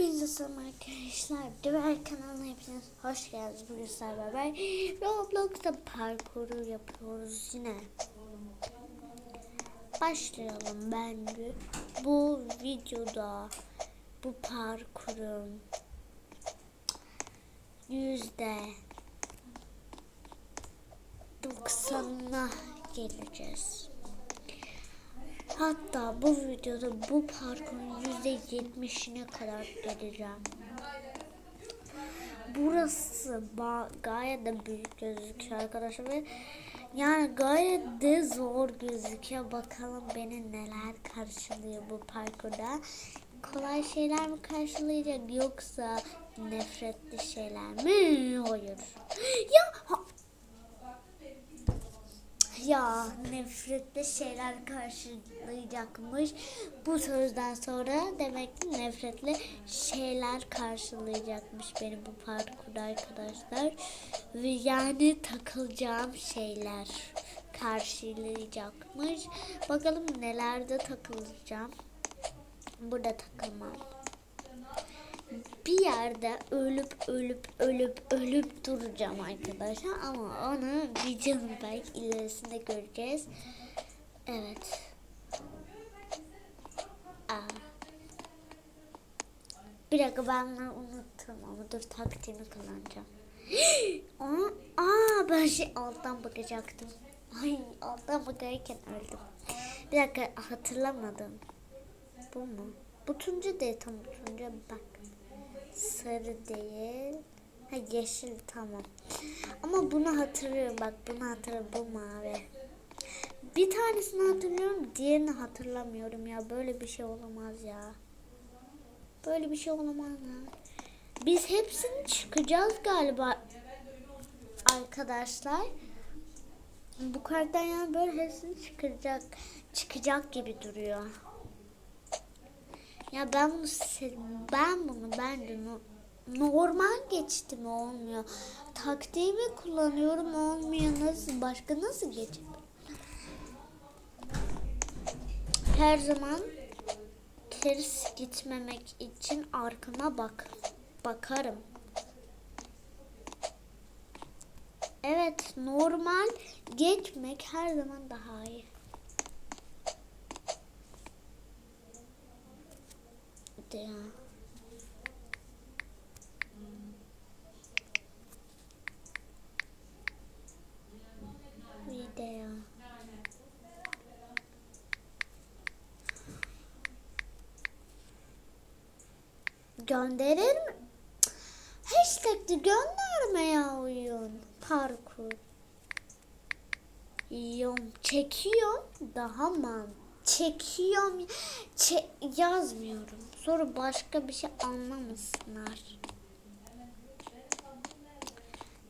Hepinize selam arkadaşlar. Düver kanalına hepiniz hoş geldiniz. Bugün sizlerle beraber Roblox'ta parkuru yapıyoruz yine. Başlayalım bence. Bu videoda bu parkurun yüzde doksanına geleceğiz. Hatta bu videoda bu parkurun yüzde yetmişine kadar geleceğim. Burası gayet de büyük gözüküyor arkadaşlar ve yani gayet de zor gözüküyor. Bakalım beni neler karşılıyor bu parkurda. Kolay şeyler mi karşılayacak yoksa nefretli şeyler mi? Hayır. Ya ha- ya nefretli şeyler karşılayacakmış. Bu sözden sonra demek ki nefretli şeyler karşılayacakmış beni bu parkurda arkadaşlar. Ve yani takılacağım şeyler karşılayacakmış. Bakalım nelerde takılacağım. Burada takılmam bir yerde ölüp ölüp ölüp ölüp duracağım arkadaşlar ama onu videonun belki ilerisinde göreceğiz. Evet. Aa. Bir dakika ben unuttum ama dur taktiğimi kullanacağım. Aa, aa ben şey alttan bakacaktım. Ay alttan bakarken öldüm. Bir dakika hatırlamadım. Bu mu? Bu turuncu değil tam turuncu bak. Sarı değil. Ha yeşil tamam. Ama bunu hatırlıyorum bak bunu hatırlıyorum bu mavi. Bir tanesini hatırlıyorum diğerini hatırlamıyorum ya böyle bir şey olamaz ya. Böyle bir şey olamaz ya. Biz hepsini çıkacağız galiba arkadaşlar. Bu karttan yani böyle hepsini çıkacak çıkacak gibi duruyor. Ya ben bunu ben bunu ben de no- normal geçtim olmuyor. Taktiğimi kullanıyorum olmuyor. Nasıl başka nasıl geçip? Her zaman ters gitmemek için arkama bak bakarım. Evet normal geçmek her zaman daha iyi. ya. Video. Gönderir mi? Hashtag'de gönderme ya oyun. Parkur. Yiyorum. Çekiyorum. Daha man. Çekiyorum. Çe yazmıyorum. Sonra başka bir şey anlamasınlar.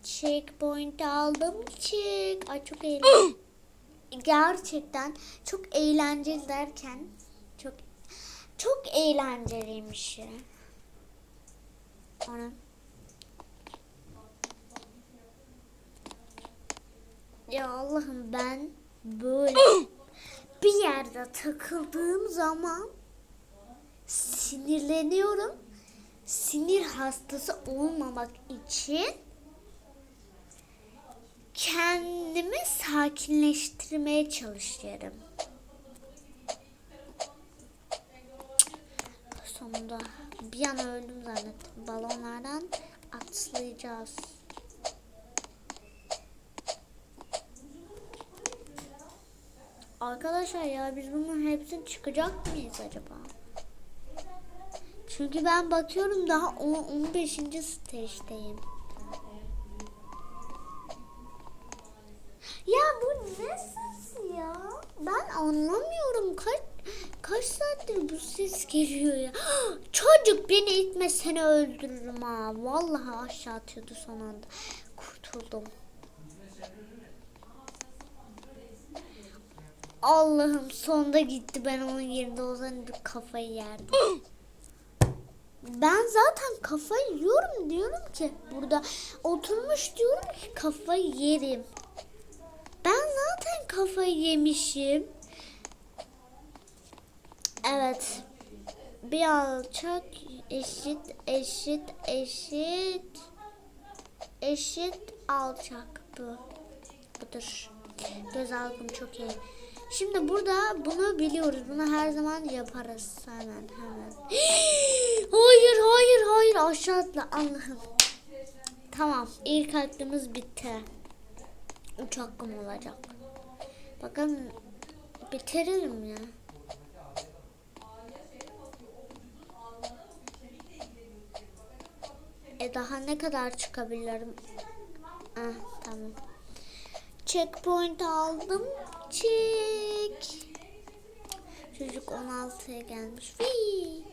Checkpoint aldım. Check. Ay çok eğlenceli. Gerçekten çok eğlenceli derken çok çok eğlenceliymiş ya. Ona. Ya Allah'ım ben böyle bir yerde takıldığım zaman sinirleniyorum. Sinir hastası olmamak için kendimi sakinleştirmeye çalışıyorum. Sonunda bir an öldüm zannettim. Balonlardan atlayacağız. Arkadaşlar ya biz bunun hepsini çıkacak mıyız acaba? Çünkü ben bakıyorum daha 10, 15. stage'deyim. Ya bu ses ya? Ben anlamıyorum. Kaç kaç saattir bu ses geliyor ya. Çocuk beni itme seni öldürürüm ha. Vallahi aşağı atıyordu son anda. Kurtuldum. Allah'ım sonda gitti. Ben onun yerinde olsaydım kafayı yerdim. Ben zaten kafayı yiyorum diyorum ki burada oturmuş diyorum ki kafayı yerim. Ben zaten kafayı yemişim. Evet. bir alçak eşit eşit eşit eşit alçak bu. Budur. Göz algım çok iyi. Şimdi burada bunu biliyoruz. Bunu her zaman yaparız. Hemen hemen. hayır hayır hayır aşağı atla Allah'ım. Tamam ilk hakkımız bitti. Üç hakkım olacak. Bakın bitirelim ya. E daha ne kadar çıkabilirim? Ah tamam. Checkpoint aldım. Check. Çocuk 16'ya gelmiş. Fii.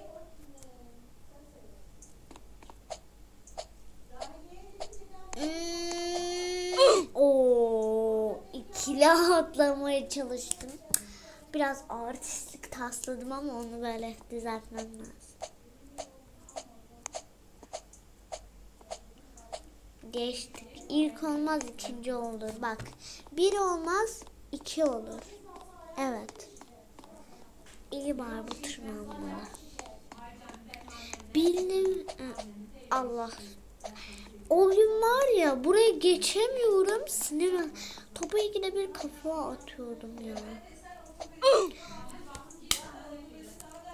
Hmm. Oo, ikili atlamaya çalıştım. Biraz artistlik tasladım ama onu böyle düzeltmem lazım. Geçtik. İlk olmaz ikinci olur. Bak bir olmaz iki olur. Evet. İyi var bu tırmanmalı. Benim Allah. O gün var ya buraya geçemiyorum. Sinir. Topa ikide bir kafa atıyordum ya.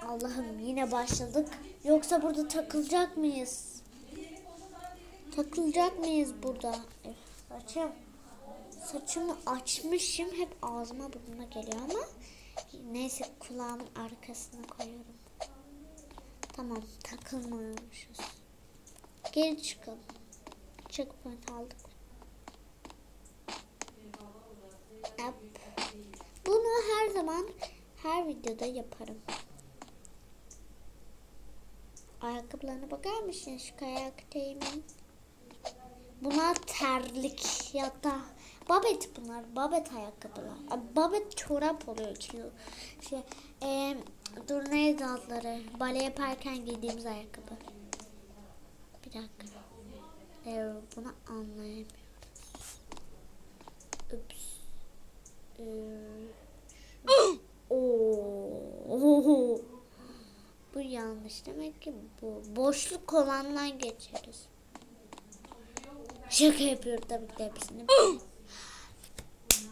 Allah'ım yine başladık. Yoksa burada takılacak mıyız? Takılacak mıyız burada? Saçım. Saçımı açmışım. Hep ağzıma burnuma geliyor ama neyse kulağımın arkasına koyuyorum. Tamam takılmıyormuşuz. Geri çıkalım. Checkpoint aldık. Yap. Bunu her zaman her videoda yaparım. Ayakkabılarına bakar mısın şu kayaktayımın? Bunlar terlik ya da babet bunlar. Babet ayakkabılar. Babet çorap oluyor kilo. Şey, e, dur neydi adları? Bale yaparken giydiğimiz ayakkabı. Bir dakika. E, bunu anlayamıyorum. Ups. Oo. Bu yanlış demek ki bu boşluk olandan geçeriz. Şaka yapıyorum tabii ki hepsini.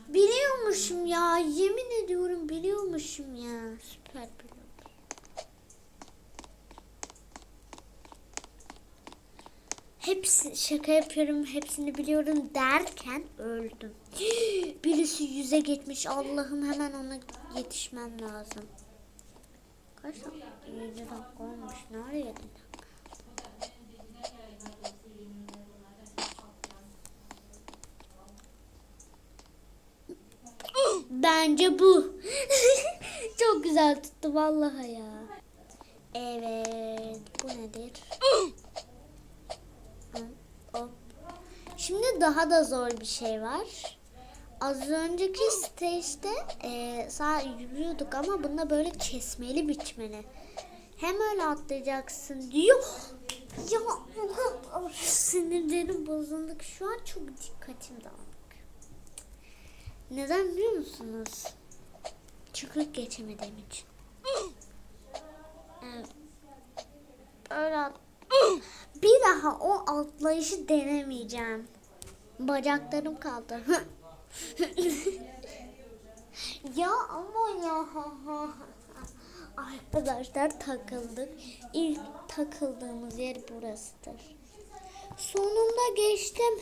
Biliyormuşum ya. Yemin ediyorum biliyormuşum ya. Süper biliyorum. Hepsi şaka yapıyorum hepsini biliyorum derken öldüm. Birisi yüze geçmiş Allah'ım hemen ona yetişmem lazım. Kaç dakika? 7 dakika olmuş. Ne ara 7 dakika? Bence bu. Çok güzel tuttu vallahi ya. Evet. Bu nedir? Hı, hop. Şimdi daha da zor bir şey var. Az önceki stage'de e, sağ yürüyorduk ama bunda böyle kesmeli biçmeli. Hem öyle atlayacaksın diyor. Ya sinirlerim bozuldu. Şu an çok dikkatim dağınık. Neden biliyor musunuz? Çıkıp geçemediğim için. Evet. Öyle at- Bir daha o atlayışı denemeyeceğim. Bacaklarım kaldı. ya ama ya. Arkadaşlar takıldık. İlk takıldığımız yer burasıdır. Sonunda geçtim.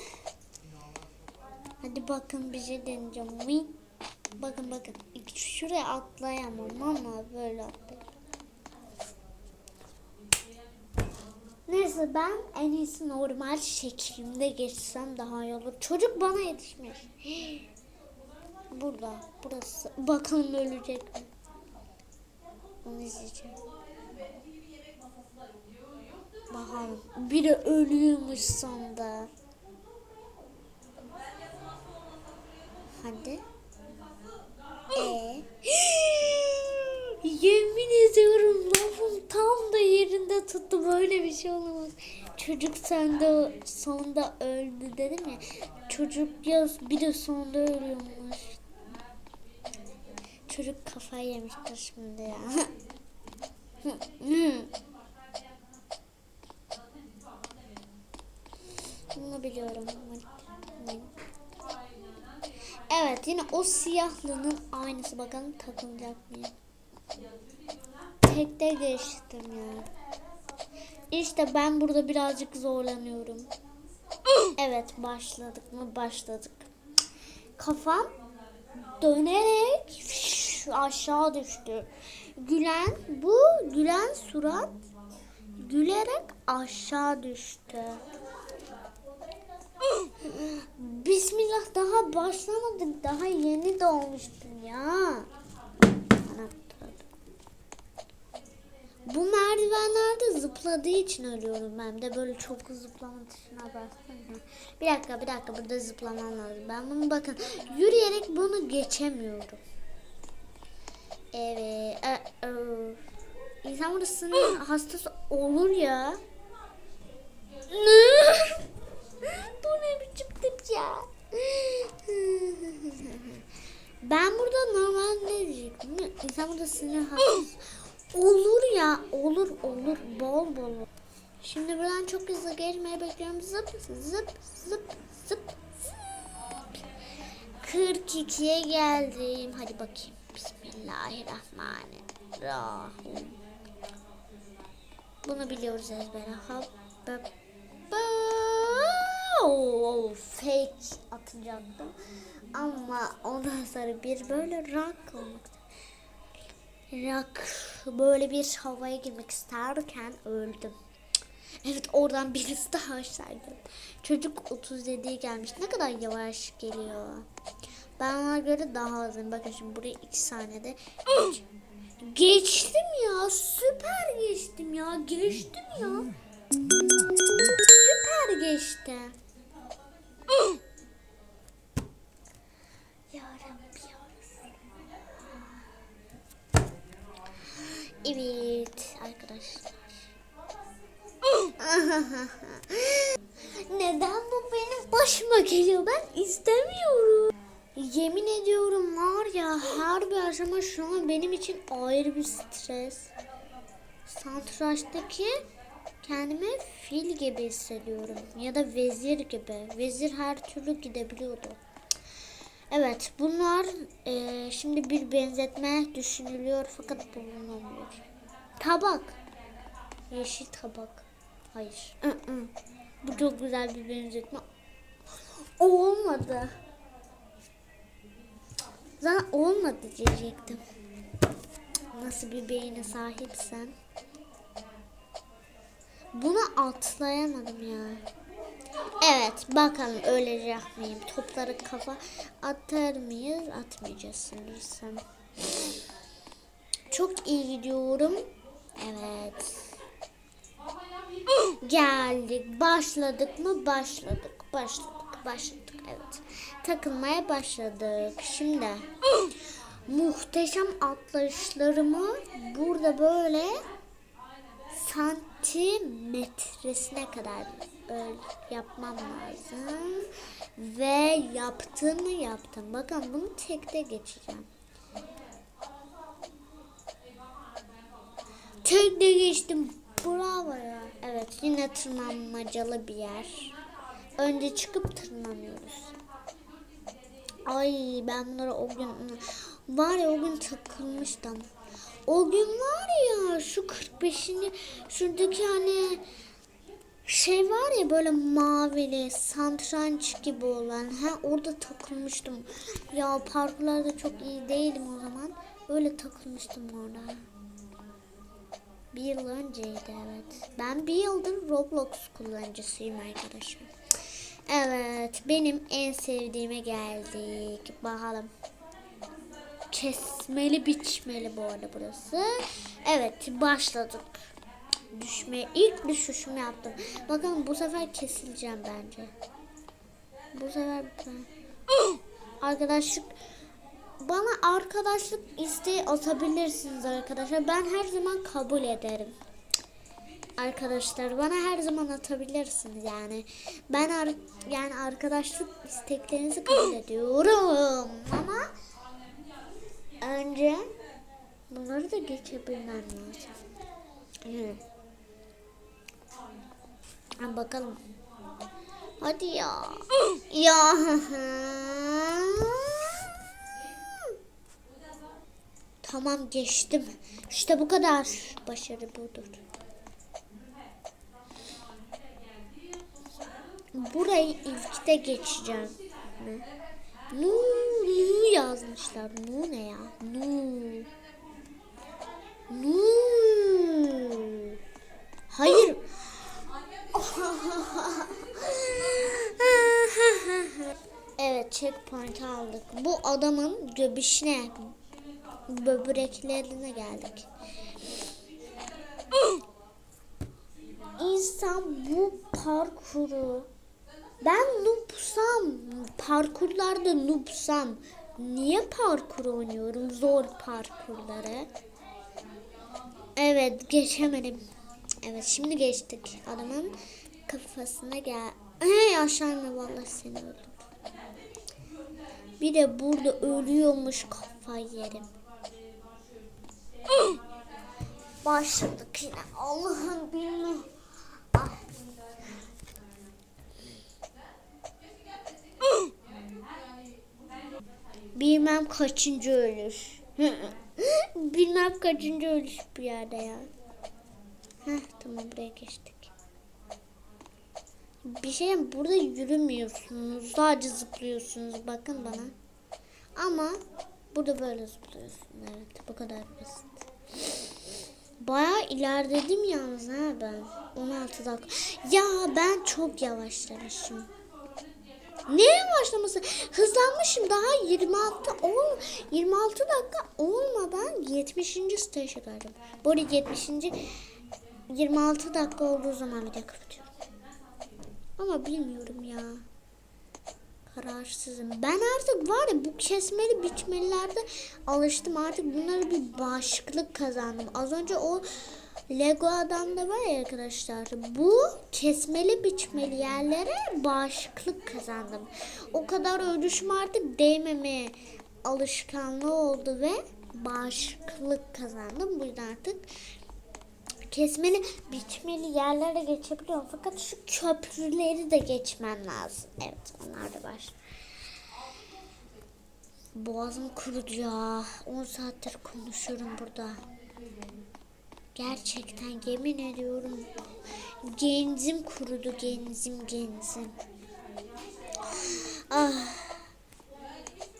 Hadi bakın bir şey deneyeceğim. Bakın bakın. Şuraya atlayamam ama böyle atlayayım. Neyse ben en iyisi normal şeklimde geçsem daha iyi olur. Çocuk bana yetişmiş. Burada. Burası. Bakalım ölecek mi? Onu izleyeceğim. Bakalım. Biri ölüyormuş sonunda. Hadi. Ee? Yemin ediyorum lafım tam da yerinde tuttu. Böyle bir şey olamaz. Çocuk sende sonunda öldü dedim ya. Çocuk ya bir de sonunda ölüyormuş. Çocuk kafayı yemiştir şimdi ya. Bunu biliyorum. Evet yine o siyahlının aynısı bakalım takılacak mıyım? Tekte geçtim ya. İşte ben burada birazcık zorlanıyorum. Evet başladık mı başladık. Kafam dönerek aşağı düştü. Gülen bu gülen surat gülerek aşağı düştü. Bismillah daha başlamadık. Daha yeni doğmuştum ya. Bu merdivenlerde zıpladığı için ölüyorum ben de böyle çok zıplama tuşuna bastım. Bir dakika bir dakika burada zıplamam lazım. Ben bunu bakın yürüyerek bunu geçemiyorum. Evet. E, e. İnsan burasının hastası olur ya. Bu ne biçim tip ya? Ben burada normal ne diyecektim? İnsan burada sinir hastası. Olur ya olur olur bol bol. Şimdi buradan çok hızlı geçmeye bekliyorum. Zıp zıp zıp zıp. 42'ye geldim. Hadi bakayım. Bismillahirrahmanirrahim. Bunu biliyoruz ezbere. Hop, hop, Oh, fake atacaktım. Ama ondan sonra bir böyle rock olmak rock böyle bir havaya girmek isterken öldüm. Evet oradan birisi daha aşağıydı. Çocuk 37'ye gelmiş. Ne kadar yavaş geliyor. Ben ona göre daha hızlıyım. Bakın şimdi buraya 2 saniyede geç- geçtim ya. Süper geçtim ya. Geçtim ya. Süper geçti. Evet arkadaşlar. Neden bu benim başıma geliyor? Ben istemiyorum. Yemin ediyorum var ya her bir aşama şu an benim için ayrı bir stres. Santraç'taki kendimi fil gibi hissediyorum. Ya da vezir gibi. Vezir her türlü gidebiliyordu. Evet bunlar eee, şimdi bir benzetme düşünülüyor fakat bulunamıyor. Tabak. Yeşil tabak. Hayır. Bu çok güzel bir benzetme. Olmadı. Zaten olmadı diyecektim. Nasıl bir beyine sahipsen. Bunu atlayamadım ya. Evet bakalım ölecek miyim? Topları kafa atar mıyız? Atmayacağız sanırsam. Çok iyi gidiyorum. Evet. Geldik. Başladık mı? Başladık. Başladık. Başladık. Evet. Takılmaya başladık. Şimdi muhteşem atlayışlarımı burada böyle santimetresine kadar öyle yapmam lazım. Ve yaptım mı yaptım. Bakın bunu tekte geçeceğim. Tekte geçtim. Bravo ya. Evet yine tırmanmacalı bir yer. Önce çıkıp tırmanıyoruz. Ay ben bunları o gün var ya o gün takılmıştım. O gün var ya şu 45'ini şuradaki hani şey var ya böyle mavili santranç gibi olan ha orada takılmıştım. Ya parkurlarda çok iyi değilim o zaman. Öyle takılmıştım orada. Bir yıl önceydi evet. Ben bir yıldır Roblox kullanıcısıyım arkadaşlar. Evet benim en sevdiğime geldik. Bakalım. Kesmeli biçmeli bu arada burası. Evet başladık. Düşme ilk düşüşümü yaptım. Bakalım bu sefer kesileceğim bence. Bu sefer ben... arkadaşlık bana arkadaşlık isteği atabilirsiniz arkadaşlar. Ben her zaman kabul ederim. Arkadaşlar bana her zaman atabilirsiniz yani. Ben ar yani arkadaşlık isteklerinizi kabul ediyorum ama önce bunları da geçebilmem lazım. Hı. Ha, bakalım. Hadi ya. ya. tamam geçtim. İşte bu kadar. Başarı budur. Burayı ilkte geçeceğim. Ne? Nu, nu yazmışlar. Nu ne ya? Nu. Nu. Hayır. evet checkpoint aldık. Bu adamın göbüşüne böbreklerine geldik. İnsan bu parkuru ben noobsam parkurlarda noobsam niye parkur oynuyorum? Zor parkurları evet geçemedim. Evet şimdi geçtik. Adamın kafasına gel. Hey aşağı vallahi seni öldüm. Bir de burada ölüyormuş kafayı yerim. Başladık yine. Allah'ım bilmiyorum Ah. Bilmem kaçıncı ölüş. Bilmem kaçıncı ölüş bir yerde ya. Heh, tamam buraya geçtik. Bir şey burada yürümüyorsunuz. Sadece zıplıyorsunuz. Bakın bana. Ama burada böyle zıplıyorsun. Evet bu kadar basit. Bayağı ilerledim yalnız ha ben. 16 dakika. Ya ben çok yavaşlamışım. Ne yavaşlaması? Hızlanmışım daha 26 10 26 dakika olmadan 70. staj'a geldim. Bu arada 70. 26 dakika olduğu zaman de kapatıyorum. Ama bilmiyorum ya. Kararsızım. Ben artık var ya bu kesmeli biçmelilerde alıştım. Artık bunlara bir bağışıklık kazandım. Az önce o Lego adamda var ya arkadaşlar. Bu kesmeli biçmeli yerlere bağışıklık kazandım. O kadar ölüşüm artık değmemeye alışkanlığı oldu ve bağışıklık kazandım. Bu yüzden artık kesmeli biçmeli yerlere geçebiliyorum. Fakat şu köprüleri de geçmem lazım. Evet onlar da var. Boğazım kurudu ya. 10 saattir konuşuyorum burada. Gerçekten yemin ediyorum. Genzim kurudu genzim genzim. Ah.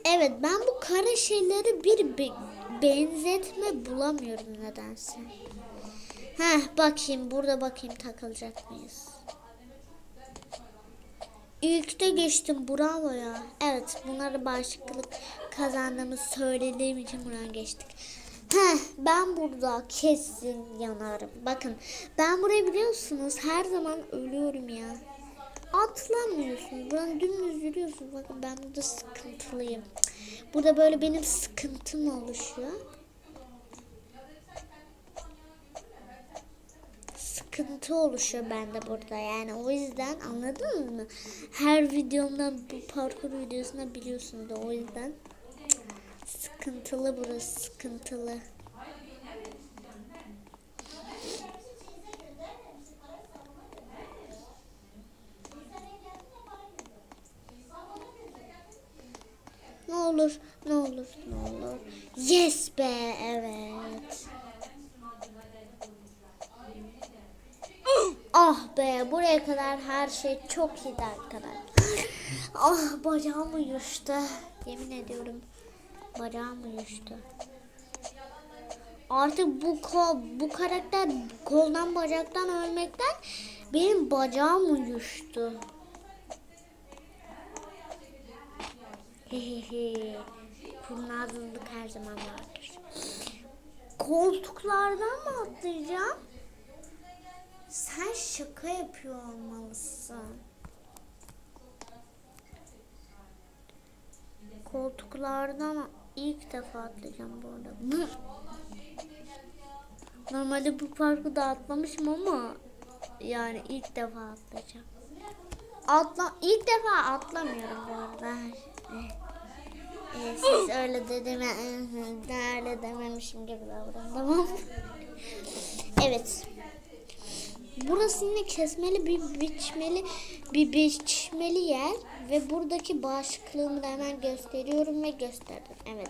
Evet ben bu kara şeyleri bir be- benzetme bulamıyorum nedense. Heh bakayım burada bakayım takılacak mıyız? İlkte geçtim bravo ya. Evet bunları bağışıklık kazandığımı söylediğim için buradan geçtik. Heh, ben burada kesin yanarım. Bakın ben burayı biliyorsunuz her zaman ölüyorum ya. Atlamıyorsunuz. Buradan dümdüz yürüyorsunuz. Bakın ben burada sıkıntılıyım. Burada böyle benim sıkıntım oluşuyor. sıkıntı oluşuyor bende burada yani o yüzden anladınız mı? Her videomdan bu parkur videosunda biliyorsunuz da o yüzden sıkıntılı burası sıkıntılı. Ne olur, ne olur, ne olur. Yes be, evet. Ah be buraya kadar her şey çok iyiydi arkadaşlar. ah bacağım uyuştu. Yemin ediyorum bacağım uyuştu. Artık bu kol, bu karakter koldan bacaktan ölmekten benim bacağım uyuştu. Hehehe. Kurnazlık her zaman vardır. Koltuklardan mı atlayacağım? Sen şaka yapıyor olmalısın. Koltuklardan ilk defa atlayacağım bu arada. Normalde bu parkı da atlamışım ama yani ilk defa atlayacağım. Atla ilk defa atlamıyorum bu arada. Ee, siz öyle dediğime öyle dememişim gibi davrandım. Evet. Burası yine kesmeli bir biçmeli bir biçmeli yer ve buradaki bağışıklığımı da hemen gösteriyorum ve gösterdim. Evet.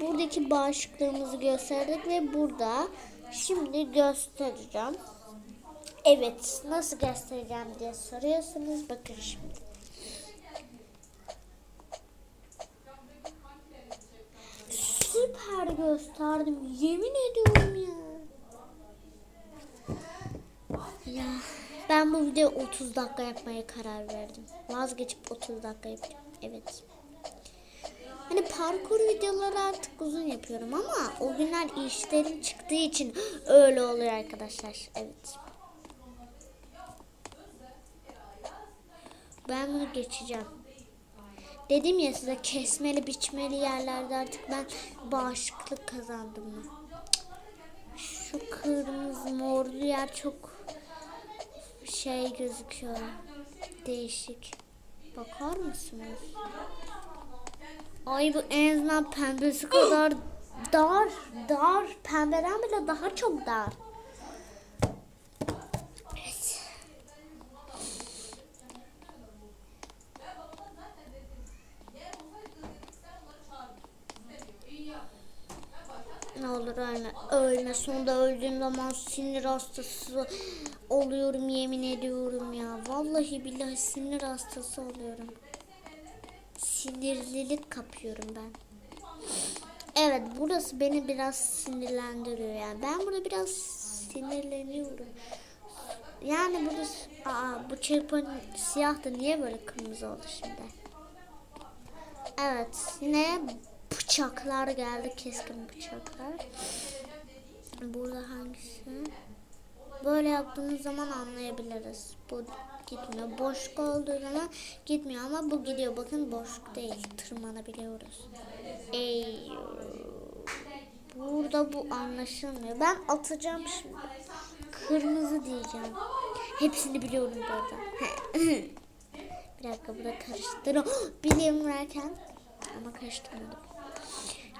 Buradaki bağışıklığımızı gösterdik ve burada şimdi göstereceğim. Evet, nasıl göstereceğim diye soruyorsunuz. Bakın şimdi. Süper gösterdim. Yemin ediyorum ya. Ya ben bu videoyu 30 dakika yapmaya karar verdim. Vazgeçip 30 dakika yapacağım. Evet. Hani parkur videoları artık uzun yapıyorum ama o günler işlerim çıktığı için öyle oluyor arkadaşlar. Evet. Ben bunu geçeceğim. Dedim ya size kesmeli biçmeli yerlerde artık ben bağışıklık kazandım? Şu kırmızı morlu yer çok şey gözüküyor. Değişik. Bakar mısınız? Ay bu en azından pembesi kadar dar. Dar. Pembeden bile daha çok dar. Evet. Ne olur ölme. Ölme. Sonunda öldüğüm zaman sinir hastası oluyorum yemin ediyorum ya. Vallahi billahi sinir hastası oluyorum. Sinirlilik kapıyorum ben. Evet burası beni biraz sinirlendiriyor yani. Ben burada biraz sinirleniyorum. Yani burada aa, bu checkpoint siyah da niye böyle kırmızı oldu şimdi? Evet yine bıçaklar geldi keskin bıçaklar. Burada hangisi? Böyle yaptığımız zaman anlayabiliriz. Bu gitmiyor. Boşluk olduğu zaman gitmiyor ama bu gidiyor. Bakın boşluk değil. Tırmanabiliyoruz. Ey. Burada bu anlaşılmıyor. Ben atacağım şimdi. Kırmızı diyeceğim. Hepsini biliyorum bu arada. Bir dakika burada karıştır. Biliyorum derken ama karıştırmadım.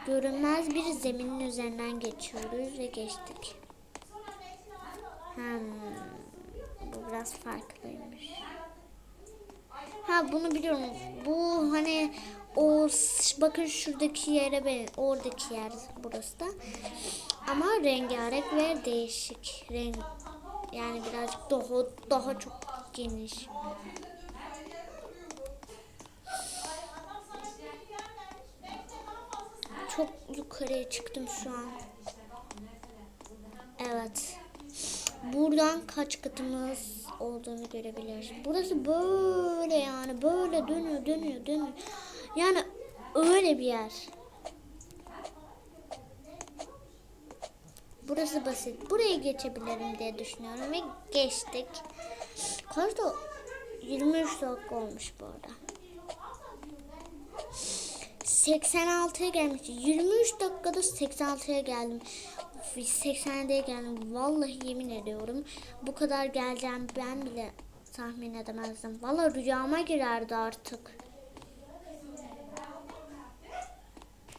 Görünmez bir zeminin üzerinden geçiyoruz ve geçtik. Hmm, bu biraz farklıymış. Ha bunu biliyorum. Bu hani o bakın şuradaki yere ben oradaki yer burası da. Ama rengarenk ve değişik renk. Yani birazcık daha daha çok geniş. Çok yukarıya çıktım şu an. Evet. Buradan kaç katımız olduğunu görebiliyoruz. Burası böyle yani böyle dönüyor dönüyor dönüyor. Yani öyle bir yer. Burası basit. Buraya geçebilirim diye düşünüyorum ve geçtik. Kaç da 23 dakika olmuş bu arada. 86'ya gelmiş. 23 dakikada 86'ya geldim. 80'de geldim. Vallahi yemin ediyorum. Bu kadar geleceğim ben bile tahmin edemezdim. Vallahi rüyama girerdi artık.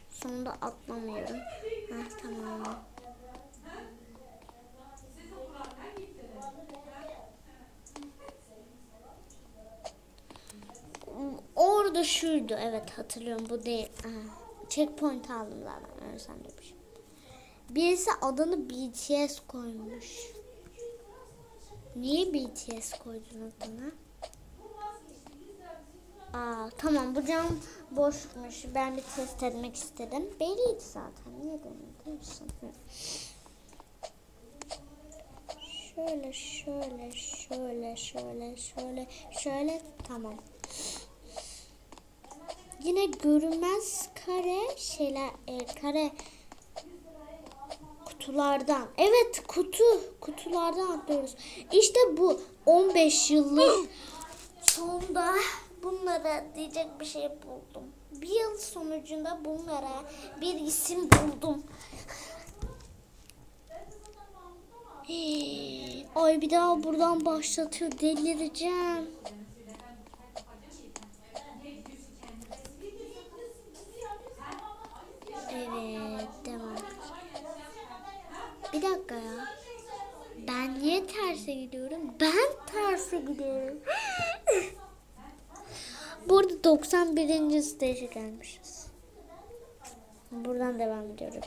Sonunda atlamıyorum. Heh, tamam. Orada şuydu. Evet hatırlıyorum. Bu değil. Aha. Checkpoint aldım zaten. Öyle sanmışım. Birisi adını BTS koymuş. Niye BTS koydun adını? Aa, tamam bu cam boşmuş. Ben bir test etmek istedim. Belliydi zaten. Niye misin? Şöyle şöyle şöyle şöyle şöyle şöyle tamam. Yine görünmez kare şeyler e, kare kutulardan. Evet kutu kutulardan atlıyoruz. İşte bu 15 yıllık sonunda bunlara diyecek bir şey buldum. Bir yıl sonucunda bunlara bir isim buldum. Ay bir daha buradan başlatıyor delireceğim. Evet devam. Bir dakika ya. Terse gidiyorum. Ben terse gidiyorum. Burada 91. stage'e gelmişiz. Buradan devam ediyorum.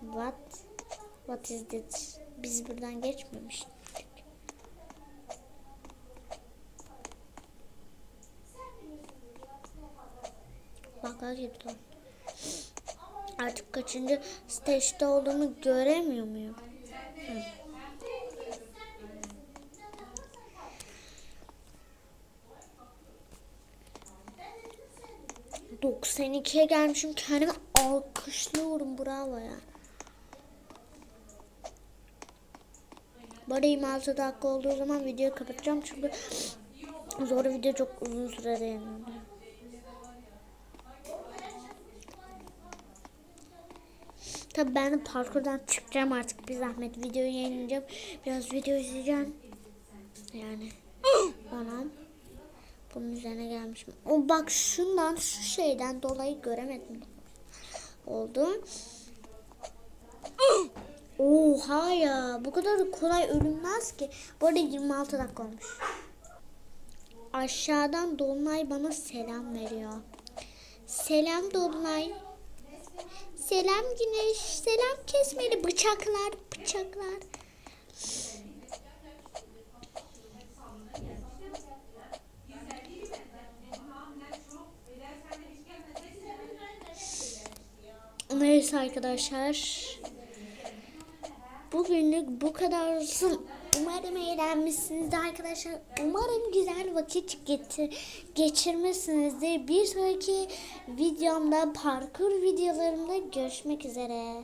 What? What is this? Biz buradan geçmemiştik. Baga girdim. Artık kaçıncı stage'de olduğumu göremiyor muyum? Hı. ...92'ye gelmişim. Kendimi alkışlıyorum. Bravo ya. Arada 26 dakika olduğu zaman videoyu kapatacağım. Çünkü zor video çok uzun sürede yayınlanıyor. Tabii ben de parkurdan çıkacağım artık bir zahmet videoyu yayınlayacağım. Biraz video izleyeceğim. Yani anam bunun üzerine gelmişim. O bak şundan şu şeyden dolayı göremedim. Oldu. Oha ya bu kadar da kolay ölünmez ki. Bu arada 26 dakika olmuş. Aşağıdan Dolunay bana selam veriyor. Selam Dolunay. Selam güneş, selam kesmeli bıçaklar, bıçaklar. Neyse arkadaşlar. Bugünlük bu kadar olsun. Umarım eğlenmişsinizdir arkadaşlar. Umarım güzel vakit getir geçirmişsinizdir. Bir sonraki videomda parkur videolarımda görüşmek üzere.